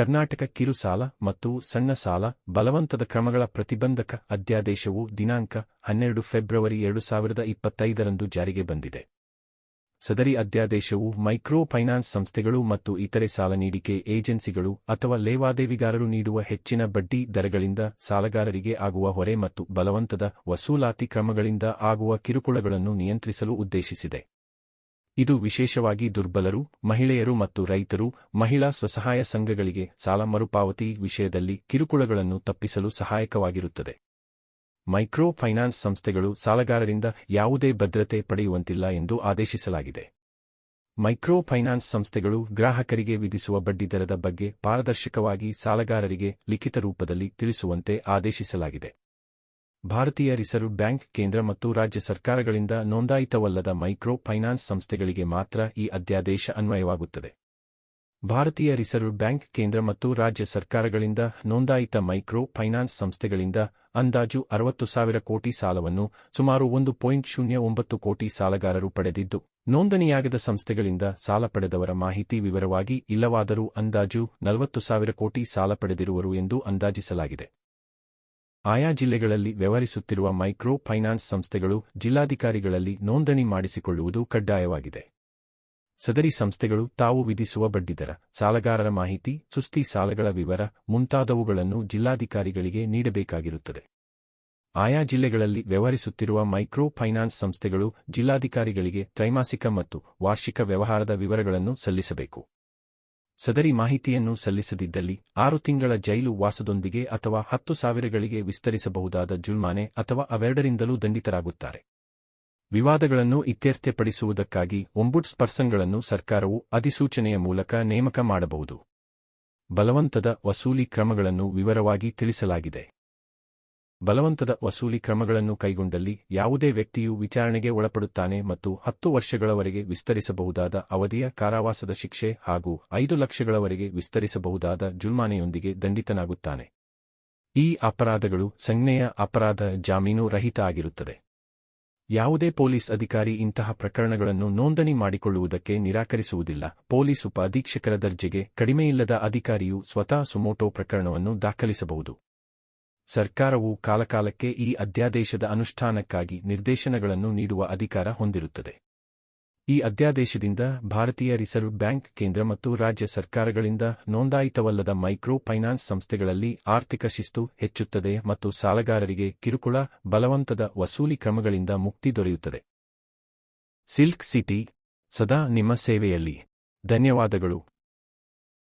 ಕರ್ನಾಟಕ ಕಿರು ಸಾಲ ಮತ್ತು ಸಣ್ಣ ಸಾಲ ಬಲವಂತದ ಕ್ರಮಗಳ ಪ್ರತಿಬಂಧಕ ಅಧ್ಯಾದೇಶವು ದಿನಾಂಕ ಹನ್ನೆರಡು ಫೆಬ್ರವರಿ ಎರಡು ಸಾವಿರದ ಇಪ್ಪತ್ತೈದರಂದು ಜಾರಿಗೆ ಬಂದಿದೆ. ಸದರಿ ಅಧ್ಯಾದೇಶವು ಮೈಕ್ರೋ ಫೈನಾನ್ಸ್ ಸಂಸ್ಥೆಗಳು ಮತ್ತು ಇತರೆ ಸಾಲ ನೀಡಿಕೆ ಏಜೆನ್ಸಿಗಳು ಅಥವಾ ಲೇವಾದೇವಿಗಾರರು ನೀಡುವ ಹೆಚ್ಚಿನ ಬಡ್ಡಿ ದರಗಳಿಂದ ಸಾಲಗಾರರಿಗೆ ಆಗುವ ಹೊರೆ ಮತ್ತು ಬಲವಂತದ ವಸೂಲಾತಿ ಕ್ರಮಗಳಿಂದ ಆಗುವ ಕಿರುಕುಳಗಳನ್ನು ನಿಯಂತ್ರಿಸಲು ಉದ್ದೇಶಿಸಿದೆ. ಇದು ವಿಶೇಷವಾಗಿ ದುರ್ಬಲರು, ಮಹಿಳೆಯರು ಮತ್ತು ರೈತರು, ಮಹಿಳಾ ಸ್ವಸಹಾಯ ಸಂಘಗಳಿಗೆ ಸಾಲ ಮರುಪಾವತಿ ವಿಷಯದಲ್ಲಿ ಕಿರುಕುಳಗಳನ್ನು ತಪ್ಪಿಸಲು ಸಹಾಯಕವಾಗಿರುತ್ತದೆ. ಮೈಕ್ರೋ ಫೈನಾನ್ಸ್ ಸಂಸ್ಥೆಗಳು ಸಾಲಗಾರರಿಂದ ಯಾವುದೇ ಭದ್ರತೆ ಪಡೆಯುವಂತಿಲ್ಲ ಎಂದು ಆದೇಶಿಸಲಾಗಿದೆ. ಮೈಕ್ರೋ ಫೈನಾನ್ಸ್ ಸಂಸ್ಥೆಗಳು ಗ್ರಾಹಕರಿಗೆ ವಿಧಿಸುವ ಬಡ್ಡಿದರದ ಬಗ್ಗೆ ಪಾರದರ್ಶಕವಾಗಿ ಸಾಲಗಾರರಿಗೆ ಲಿಖಿತ ರೂಪದಲ್ಲಿ ತಿಳಿಸುವಂತೆ ಆದೇಶಿಸಲಾಗಿದೆ. ಭಾರತೀಯ ರಿಸರ್ವ್ ಬ್ಯಾಂಕ್ ಕೇಂದ್ರ ಮತ್ತು ರಾಜ್ಯ ಸರ್ಕಾರಗಳಿಂದ ನೋಂದಾಯಿತವಲ್ಲದ ಮೈಕ್ರೋ ಫೈನಾನ್ಸ್ ಸಂಸ್ಥೆಗಳಿಗೆ ಮಾತ್ರ ಈ ಅಧ್ಯಾದೇಶ ಅನ್ವಯವಾಗುತ್ತದೆ. ಭಾರತೀಯ ರಿಸರ್ವ್ ಬ್ಯಾಂಕ್ ಕೇಂದ್ರ ಮತ್ತು ರಾಜ್ಯ ಸರ್ಕಾರಗಳಿಂದ ನೋಂದಾಯಿತ ಮೈಕ್ರೋ ಫೈನಾನ್ಸ್ ಸಂಸ್ಥೆಗಳಿಂದ ಅಂದಾಜು ಅರವತ್ತು ಸಾವಿರ ಕೋಟಿ ಸಾಲವನ್ನು ಸುಮಾರು ಒಂದು ಪಾಯಿಂಟ್ ಶೂನ್ಯ ಒಂಬತ್ತು ಕೋಟಿ ಸಾಲಗಾರರು ಪಡೆದಿದ್ದು, ನೋಂದಣಿಯಾಗದ ಸಂಸ್ಥೆಗಳಿಂದ ಸಾಲ ಪಡೆದವರ ಮಾಹಿತಿ ವಿವರವಾಗಿ ಇಲ್ಲವಾದರೂ ಅಂದಾಜು ನಲವತ್ತು ಸಾವಿರ ಕೋಟಿ ಸಾಲ ಪಡೆದಿರುವರು ಎಂದು ಅಂದಾಜಿಸಲಾಗಿದೆ. ಆಯಾ ಜಿಲ್ಲೆಗಳಲ್ಲಿ ವ್ಯವಹರಿಸುತ್ತಿರುವ ಮೈಕ್ರೋ ಫೈನಾನ್ಸ್ ಸಂಸ್ಥೆಗಳು ಜಿಲ್ಲಾಧಿಕಾರಿಗಳಲ್ಲಿ ನೋಂದಣಿ ಮಾಡಿಸಿಕೊಳ್ಳುವುದು ಕಡ್ಡಾಯವಾಗಿದೆ. ಸದರಿ ಸಂಸ್ಥೆಗಳು ತಾವು ವಿಧಿಸುವ ಬಡ್ಡಿದರ, ಸಾಲಗಾರರ ಮಾಹಿತಿ, ಸುಸ್ತಿ ಸಾಲಗಳ ವಿವರ ಮುಂತಾದವುಗಳನ್ನು ಜಿಲ್ಲಾಧಿಕಾರಿಗಳಿಗೆ ನೀಡಬೇಕಾಗಿರುತ್ತದೆ. ಆಯಾ ಜಿಲ್ಲೆಗಳಲ್ಲಿ ವ್ಯವಹರಿಸುತ್ತಿರುವ ಮೈಕ್ರೋ ಫೈನಾನ್ಸ್ ಸಂಸ್ಥೆಗಳು ಜಿಲ್ಲಾಧಿಕಾರಿಗಳಿಗೆ ತ್ರೈಮಾಸಿಕ ಮತ್ತು ವಾರ್ಷಿಕ ವ್ಯವಹಾರದ ವಿವರಗಳನ್ನು ಸಲ್ಲಿಸಬೇಕು. ಸದರಿ ಮಾಹಿತಿಯನ್ನು ಸಲ್ಲಿಸದಿದ್ದಲ್ಲಿ ಆರು ತಿಂಗಳ ಜೈಲು ವಾಸದೊಂದಿಗೆ ಅಥವಾ ಹತ್ತು ಸಾವಿರಗಳಿಗೆ ವಿಸ್ತರಿಸಬಹುದಾದ ಜುಲ್ಮಾನೆ ಅಥವಾ ಅವೆರಡರಿಂದಲೂ ದಂಡಿತರಾಗುತ್ತಾರೆ. ವಿವಾದಗಳನ್ನು ಇತ್ಯರ್ಥಪಡಿಸುವುದಕ್ಕಾಗಿ ಒಂಬುಡ್ಸ್ ಪರ್ಸನ್ಗಳನ್ನು ಸರ್ಕಾರವು ಅಧಿಸೂಚನೆಯ ಮೂಲಕ ನೇಮಕ ಮಾಡಬಹುದು. ಬಲವಂತದ ವಸೂಲಿ ಕ್ರಮಗಳನ್ನು ವಿವರವಾಗಿ ತಿಳಿಸಲಾಗಿದೆ. ಬಲವಂತದ ವಸೂಲಿ ಕ್ರಮಗಳನ್ನು ಕೈಗೊಂಡಲ್ಲಿ ಯಾವುದೇ ವ್ಯಕ್ತಿಯು ವಿಚಾರಣೆಗೆ ಒಳಪಡುತ್ತಾನೆ ಮತ್ತು ಹತ್ತು ವರ್ಷಗಳವರೆಗೆ ವಿಸ್ತರಿಸಬಹುದಾದ ಅವಧಿಯ ಕಾರಾವಾಸದ ಶಿಕ್ಷೆ ಹಾಗೂ ಐದು ಲಕ್ಷಗಳವರೆಗೆ ವಿಸ್ತರಿಸಬಹುದಾದ ಜುಲ್ಮಾನೆಯೊಂದಿಗೆ ದಂಡಿತನಾಗುತ್ತಾನೆ. ಈ ಅಪರಾಧಗಳು ಸಂಜ್ಞೆಯ ಅಪರಾಧ ಜಾಮೀನು ರಹಿತ ಆಗಿರುತ್ತದೆ. ಯಾವುದೇ ಪೊಲೀಸ್ ಅಧಿಕಾರಿ ಇಂತಹ ಪ್ರಕರಣಗಳನ್ನು ನೋಂದಣಿ ಮಾಡಿಕೊಳ್ಳುವುದಕ್ಕೆ ನಿರಾಕರಿಸುವುದಿಲ್ಲ. ಪೊಲೀಸ್ ಉಪ ಅಧೀಕ್ಷಕರ ದರ್ಜೆಗೆ ಕಡಿಮೆಯಿಲ್ಲದ ಅಧಿಕಾರಿಯು ಸ್ವತಃ ಸುಮೋಟೋ ಪ್ರಕರಣವನ್ನು ದಾಖಲಿಸಬಹುದು. ಸರ್ಕಾರವು ಕಾಲಕಾಲಕ್ಕೆ ಈ ಅಧ್ಯಾದೇಶದ ಅನುಷ್ಠಾನಕ್ಕಾಗಿ ನಿರ್ದೇಶನಗಳನ್ನು ನೀಡುವ ಅಧಿಕಾರ ಹೊಂದಿರುತ್ತದೆ. ಈ ಅಧ್ಯಾದೇಶದಿಂದ ಭಾರತೀಯ ರಿಸರ್ವ್ ಬ್ಯಾಂಕ್ ಕೇಂದ್ರ ಮತ್ತು ರಾಜ್ಯ ಸರ್ಕಾರಗಳಿಂದ ನೋಂದಾಯಿತವಲ್ಲದ ಮೈಕ್ರೋ ಫೈನಾನ್ಸ್ ಸಂಸ್ಥೆಗಳಲ್ಲಿ ಆರ್ಥಿಕ ಶಿಸ್ತು ಹೆಚ್ಚುತ್ತದೆ ಮತ್ತು ಸಾಲಗಾರರಿಗೆ ಕಿರುಕುಳ, ಬಲವಂತದ ವಸೂಲಿ ಕ್ರಮಗಳಿಂದ ಮುಕ್ತಿ ದೊರೆಯುತ್ತದೆ. ಸಿಲ್ಕ್ ಸಿಟಿ, ಸದಾ ನಿಮ್ಮ ಸೇವೆಯಲ್ಲಿ. ಧನ್ಯವಾದಗಳು.